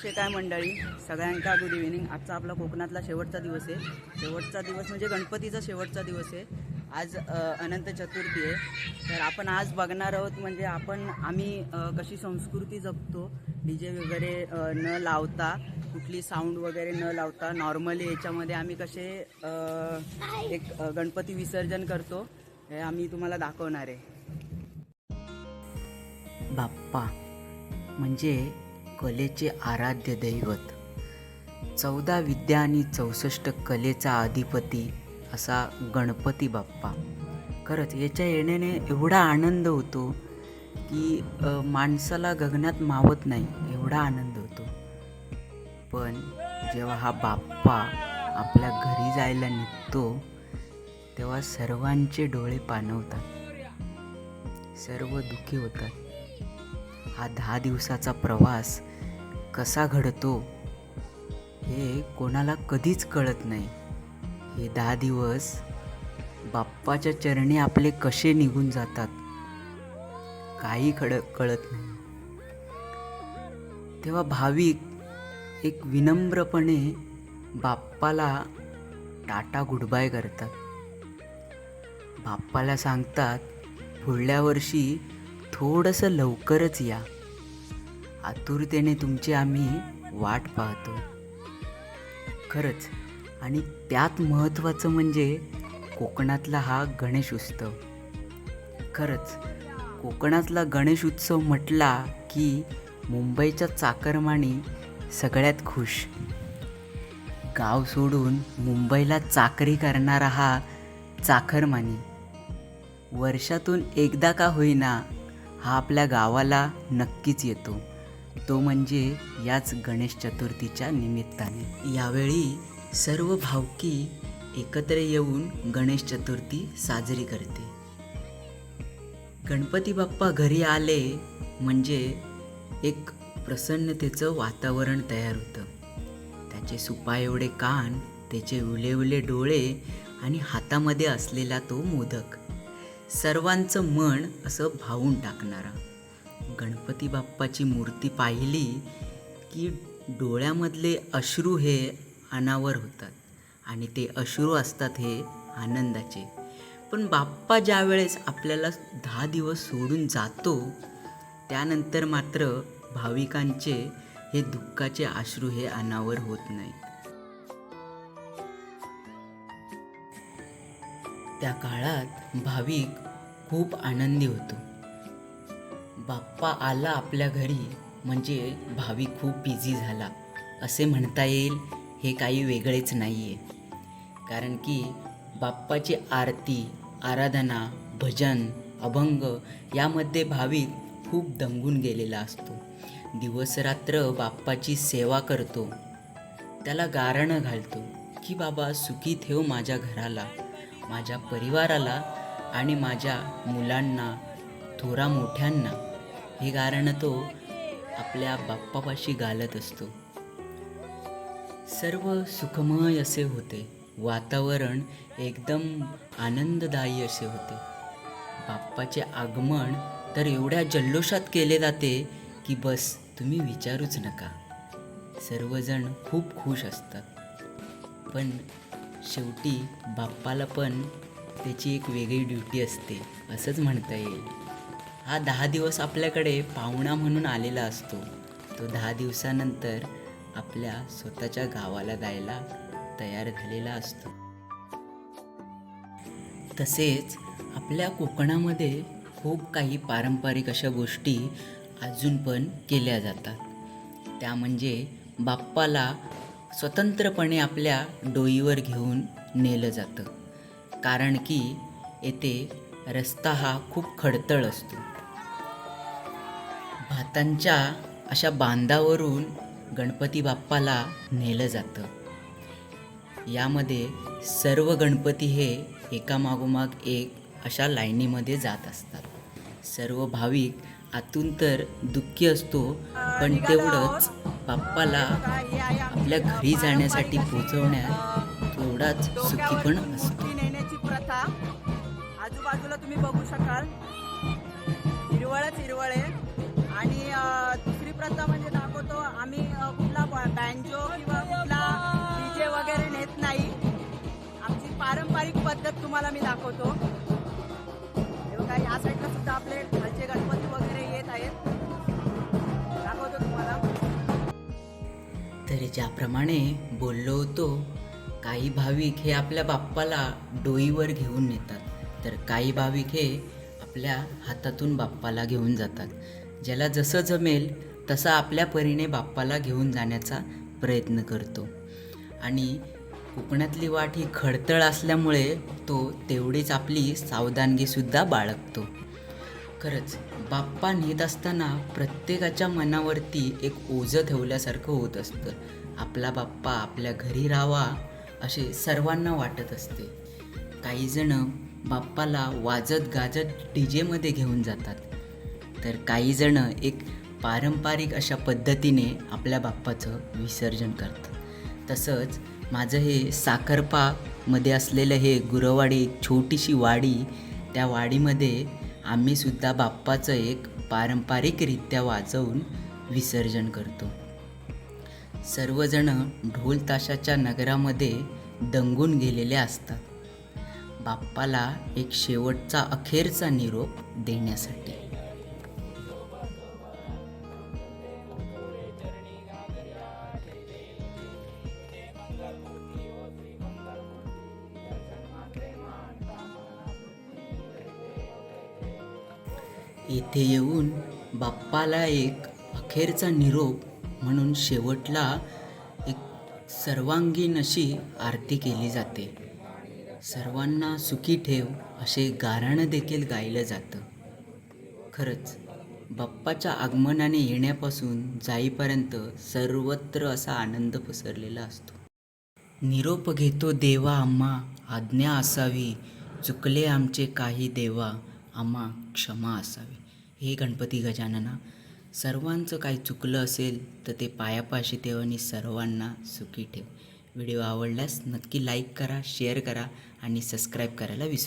काय मंडळी सगळ्यांका गुड इव्हिनिंग आजचा आपला कोकणातला शेवटचा दिवस आहे. शेवटचा दिवस म्हणजे गणपतीचा शेवटचा दिवस आहे. आज अनंत चतुर्थी आहे. तर आपण आज बघणार आहोत म्हणजे आपण आम्ही कशी संस्कृती जपतो डी जे वगैरे न लावता कुठली साऊंड वगैरे न लावता नॉर्मली याच्यामध्ये आम्ही कसे एक गणपती विसर्जन करतो हे आम्ही तुम्हाला दाखवणार आहे. बाप्पा म्हणजे कलेचे आराध्य दैवत. चौदा विद्या आणि चौसष्ट कलेचा अधिपती असा गणपती बाप्पा. खरंच याच्या येण्याने एवढा आनंद होतो की माणसाला गगनात मावत नाही एवढा आनंद होतो. पण जेव्हा हा बाप्पा आपल्या घरी जायला निघतो तेव्हा सर्वांचे डोळे पाणवतात सर्व दुःखी होतात. हा दहा दिवसाचा प्रवास कसा घडतो हे कोणाला कधीच कळत नाही. हे दहा दिवस बाप्पाच्या चरणी आपले कसे निघून जातात काही खड कळत नाही. तेव्हा भाविक एक विनम्रपणे बाप्पाला टाटा गुडबाय करतात. बाप्पाला सांगतात पुढल्या वर्षी थोडंसं लवकरच या. आतुरतेने तुमची आम्ही वाट पाहतो. खरंच आणि त्यात महत्त्वाचं म्हणजे कोकणातला हा गणेश उत्सव. खरंच कोकणातला गणेश उत्सव म्हटला की मुंबईच्या चाकरमानी सगळ्यात खुश. गाव सोडून मुंबईला चाकरी करणारा हा चाकरमानी. वर्षातून एकदा का होईना हा आपल्या गावाला नक्कीच येतो. तो म्हणजे याच गणेश चतुर्थीच्या निमित्ताने. यावेळी सर्व भावकी एकत्र येऊन गणेश चतुर्थी साजरी करते. गणपती बाप्पा घरी आले म्हणजे एक प्रसन्नतेचं वातावरण तयार होतं. त्याचे सुपा एवढे कान त्याचे उले उले डोळे आणि हातामध्ये असलेला तो मोदक. सर्वांचं मन असं भावून टाकणारा. गणपती बाप्पाची मूर्ती पाहिली की डोळ्यामधले अश्रू हे अनावर होतात आणि ते अश्रू असतात हे आनंदाचे. पण बाप्पा ज्या वेळेस आपल्याला दहा दिवस सोडून जातो त्यानंतर मात्र भाविकांचे हे दुःखाचे अश्रू हे अनावर होत नाहीत. त्या काळात भाविक खूप आनंदी होतो. बाप्पा आला आपल्या घरी म्हणजे भावी खूप बिझी झाला. असे म्हणता येईल हे काही वेगळेच नाही आहे कारण की बाप्पाची आरती आराधना भजन अभंग यामध्ये भाविक खूप दंगून गेलेला असतो. दिवसरात्र बाप्पाची सेवा करतो. त्याला गारणं घालतो की बाबा सुखी ठेव माझ्या घराला माझ्या परिवाराला आणि माझ्या मुलांना थोरा मोठ्यांना. हे कारण तो आपल्या बाप्पापाशी घालत असतो. सर्व सुखमय असे होते. वातावरण एकदम आनंददायी असे होते. बाप्पाचे आगमन तर एवढ्या जल्लोषात केले जाते की बस तुम्ही विचारूच नका. सर्वजण खूप खुश असतात. पण शेवटी बाप्पाला पण त्याची एक वेगळी ड्युटी असते असंच म्हणता येईल. हा दहा दिवस आपल्याकडे पाहुणा म्हणून आलेला असतो. तो दहा दिवसानंतर आपल्या स्वतःच्या गावाला जायला तयार झालेला असतो. तसेच आपल्या कोकणामध्ये खूप काही पारंपरिक अशा गोष्टी अजून पण केल्या जातात. त्या म्हणजे बाप्पाला स्वतंत्रपणे आपल्या डोईवर घेऊन नेलं जातं. कारण की येथे रस्ता हा खूप खडतळ असतो. भातांच्या अशा बांधावरून गणपती बाप्पाला नेलं जातं. यामध्ये सर्व गणपती हे एकामागोमाग एक अशा लाईनीमध्ये जात असतात. सर्व भाविक आतून तर दुःखी असतो पण तेवढंच बाप्पाला आपल्या घरी जाण्यासाठी पोचवण्यात तेवढाच सुखी पण असतो. नेण्याची प्रथा आजूबाजूला तुम्ही बघू शकाल. हिरवळच हिरवळ आहे. दुसरी प्रथा म्हणजे दाखवतो आम्ही कुठला बँजो किंवा कुठला डीजे वगैरे नेत नाही. आमची पारंपरिक पद्धत तुम्हाला मी दाखवतो. या साईडला सुद्धा आपले घरचे गणपती वगैरे येत आहेत. दाखवतो तुम्हाला. तर ज्याप्रमाणे बोललो होतो काही भाविक हे आपल्या बाप्पाला डोईवर घेऊन नेतात. तर काही भाविक हे आपल्या हातातून बाप्पाला घेऊन जातात. ज्याला जसं जमेल तसं आपल्या परीने बाप्पाला घेऊन जाण्याचा प्रयत्न करतो. आणि कोकणातली वाट ही खडतळ असल्यामुळे तो तेवढीच आपली सावधानगीसुद्धा बाळगतो. खरंच बाप्पा नेत असताना प्रत्येकाच्या मनावरती एक ओझं ठेवल्यासारखं होत असतं. आपला बाप्पा आपल्या घरी राहावा असे सर्वांना वाटत असते. काहीजणं बाप्पाला वाजत गाजत डी जेमध्ये घेऊन जातात. तर काहीजणं एक पारंपरिक अशा पद्धतीने आपल्या बाप्पाचं विसर्जन करतात. तसंच माझं हे साखरपामध्ये असलेलं हे गुरवाडी एक छोटीशी वाडी त्या वाडीमध्ये आम्हीसुद्धा बाप्पाचं एक पारंपरिकरित्या वाजवून विसर्जन करतो. सर्वजण ढोल ताशाच्या नगरामध्ये दंगून गेलेले असतात. बाप्पाला एक शेवटचा अखेरचा निरोप देण्यासाठी. येथे येऊन बाप्पाला एक अखेरचा निरोप म्हणून शेवटला एक सर्वांगीण अशी आरती केली जाते. सर्वांना सुखी ठेव असे गारणं देखील गायलं जातं. खरंच बाप्पाच्या आगमनाने येण्यापासून जाईपर्यंत सर्वत्र असा आनंद पसरलेला असतो. निरोप घेतो देवा आम्हा आज्ञा असावी चुकले आमचे काही देवा. आम्हा क्षमा असावी. हे गणपती गजानना सर्वांचं काही चुकलं असेल तर ते पायापाशी ठेव आणि सर्वांना सुखी ठेव. व्हिडिओ आवडल्यास नक्की लाईक करा शेअर करा आणि सबस्क्राईब करायला विसरू